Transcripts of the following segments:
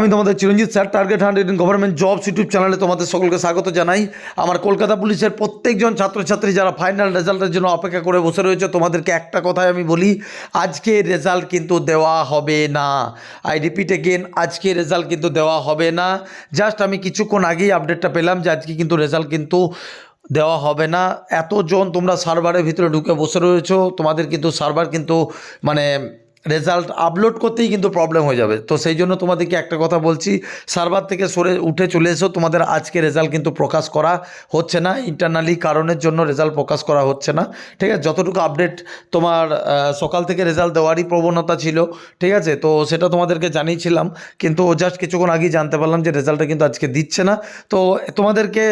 আমি তোমাদের Chiranjit sir target hundred government jobs YouTube চ্যানেলে তোমাদের সকলকে স্বাগত জানাই। আমার কলকাতা পুলিশের প্রত্যেকজন ছাত্রছাত্রী যারা ফাইনাল রেজাল্টের জন্য অপেক্ষা করে বসে রয়েছে, তোমাদেরকে একটা কথাই আমি বলি, আজকে রেজাল্ট কিন্তু দেওয়া হবে না। আই রিপিট এগেন আজকে রেজাল্ট কিন্তু দেওয়া হবে না। জাস্ট আমি কিছুক্ষণ আগেই আপডেটটা পেলাম যে আজকে কিন্তু রেজাল্ট কিন্তু দেওয়া হবে না। এতজন তোমরা সার্ভারের ভিতরে ঢুকে বসে রয়েছো, তোমাদের কিন্তু সার্ভার কিন্তু মানে রেজাল্ট আপলোড করতেই কিন্তু প্রবলেম হয়ে যাবে। তো সেই জন্য তোমাদেরকে একটা কথা বলছি সার্ভার থেকে সরে, উঠে চলে এসো। তোমাদের আজকে রেজাল্ট কিন্তু প্রকাশ করা হচ্ছে না। ইন্টারনালি কারণের জন্য রেজাল্ট প্রকাশ করা হচ্ছে না। ঠিক আছে? যতটুকু আপডেট তোমার সকাল থেকে রেজাল্ট দেওয়ারই প্রবণতা ছিল, ঠিক আছে? তো সেটা তোমাদেরকে জানিয়েছিলাম, কিন্তু জাস্ট কিছুক্ষণ আগেই জানতে পারলাম যে রেজাল্টটা কিন্তু আজকে দিচ্ছে না। তো তোমাদেরকে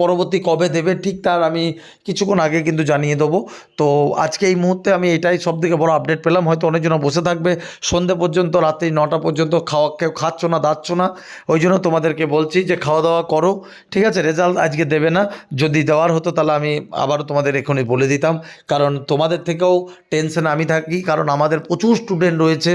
পরবর্তী কবে দেবে, ঠিক তার আমি কিছুক্ষণ আগে কিন্তু জানিয়ে দেবো। তো আজকে এই মুহূর্তে আমি এটাই সব থেকে বড় আপডেট পেলাম। হয়তো অনেকজন বসে থাকবে। সন্ধে পর্যন্ত, রাত্রি নটা পর্যন্ত খাওয়া কেউ খাচ্ছ না, দাচ্ছ না। ওই জন্য তোমাদেরকে বলছি যে খাওয়া দাওয়া করো, ঠিক আছে? রেজাল্ট আজকে দেবে না। যদি দেওয়ার হতো তাহলে আমি আবারও তোমাদের এখনই বলে দিতাম। কারণ তোমাদের থেকেও টেনশনে আমি থাকি, কারণ আমাদের প্রচুর স্টুডেন্ট রয়েছে,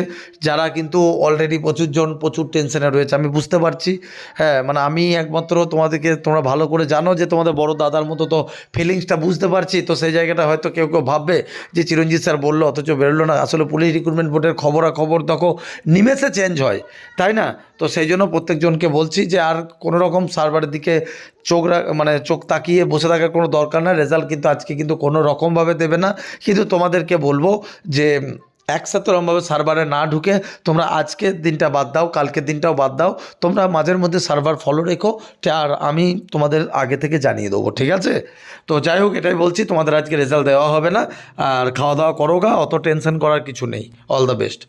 যারা কিন্তু অলরেডি প্রচুর জন প্রচুর টেনশনে রয়েছে, আমি বুঝতে পারছি। হ্যাঁ মানে আমি একমাত্র তোমাদেরকে তোমরা ভালো করে জানো যে তোমাদের বড় দাদার মতো তো ফিলিংসটা বুঝতে পারছি। তো সেই জায়গাটা হয়তো কেউ কেউ ভাববে যে চিরঞ্জিত স্যার বলল, অথচ বেরোলো না। আসলে পুলিশ রিক্রুটমেন্ট বোর্ডের খবরাখবর দেখো নিমেষে চেঞ্জ হয়, তাই না? তো সেই জন্য প্রত্যেকজনকে বলছি যে আর কোনো রকম সার্ভারের দিকে চোখ মানে চোখ তাকিয়ে বসে থাকার কোনো দরকার না রেজাল্ট কিন্তু আজকে কিন্তু কোনো রকমভাবে দেবে না। কিন্তু তোমাদেরকে বলব যে একসাথে ওরমভাবে সার্ভারে না ঢুকে তোমরা আজকের দিনটা বাদ দাও কালকের দিনটাও বাদ দাও। তোমরা মাঝের মধ্যে সার্ভার ফলো রেখো আর আমি তোমাদের আগে থেকে জানিয়ে দেবো, ঠিক আছে? তো যাই হোক, এটাই বলছি, তোমাদের আজকে রেজাল্ট দেওয়া হবে না, আর খাওয়া দাওয়া করো গা, অত টেনশন করার কিছু নেই। All the best